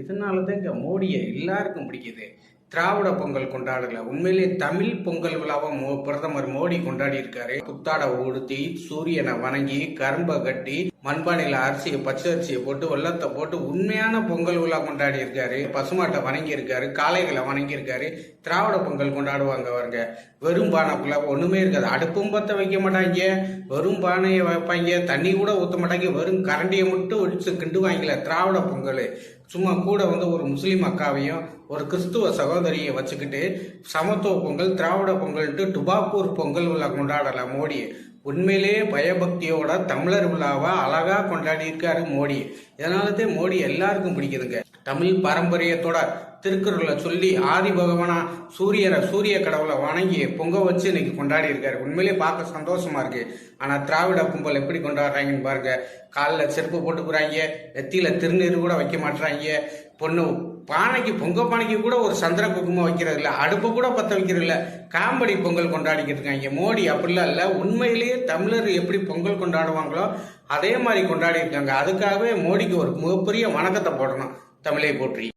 இதனால தான் இங்கே மோடியை எல்லாருக்கும் பிடிக்குது. திராவிட பொங்கல் கொண்டாடல. உண்மையிலேயே தமிழ் பொங்கல் விழாவை மோ பிரதமர் மோடி கொண்டாடி இருக்காரு புத்தாடை உடுத்தி சூரியனை வணங்கி கரும்பை கட்டி மண்பானையில் அரிசியை பச்சை அரிசியை போட்டு வெள்ளத்தை போட்டு உண்மையான பொங்கல் விழா கொண்டாடி இருக்காரு பசுமாட்டை வணங்கியிருக்காரு காளைகளை வணங்கியிருக்காரு. திராவிட பொங்கல் கொண்டாடுவாங்க அவருங்க வெறும் பானைக்குள்ள ஒன்றுமே இருக்காது. அடுப்பும் பற்ற வைக்க மாட்டாங்க. வெறும் பானையை வைப்பாங்க. தண்ணி கூட ஊற்ற மாட்டாங்க. வெறும் கரண்டியை மட்டும் ஒடிச்சு கிண்டுவாங்கல திராவிட பொங்கல். சும்மா கூட வந்து ஒரு முஸ்லீம் அக்காவையும் ஒரு கிறிஸ்துவ சகோதரியை வச்சுக்கிட்டு சமத்துவ பொங்கல் திராவிட பொங்கல்ட்டு டுபாக்கூர் பொங்கல் விழா கொண்டாடலாம் மோடி உண்மையிலேயே பயபக்தியோட தமிழர் விழாவை அழகாக கொண்டாடி இருக்காரு மோடி. இதனால மோடி எல்லாருக்கும் பிடிக்குதுங்க. தமிழ் பாரம்பரியத்தோட திருக்குறளை சொல்லி ஆதி பகவானா சூரியரை சூரிய கடவுளை வணங்கி பொங்க வச்சு இன்னைக்கு கொண்டாடி இருக்காரு. உண்மையிலே பார்க்க சந்தோஷமா இருக்கு. ஆனா திராவிட கும்பல் எப்படி கொண்டாடுறாங்கன்னு பாருங்க. காலில் செருப்பு போட்டுக்கிறாங்க. நெத்தியில திருநீர் கூட வைக்க மாட்டுறாங்க. பொண்ணு பானைக்கு பொங்க பானைக்கு கூட ஒரு சந்திர குங்குமம் வைக்கிறது அடுப்பை அடுப்பு கூட பற்ற வைக்கிறது இல்ல காம்படி பொங்கல் கொண்டாடிக்கிட்டு இருக்காங்க. மோடி அப்படிலாம் இல்லை. உண்மையிலேயே தமிழர் எப்படி பொங்கல் கொண்டாடுவாங்களோ அதே மாதிரி கொண்டாடி இருக்காங்க அதுக்காகவே மோடிக்கு ஒரு மிகப்பெரிய வணக்கத்தை போடணும். தமிழை போற்றி.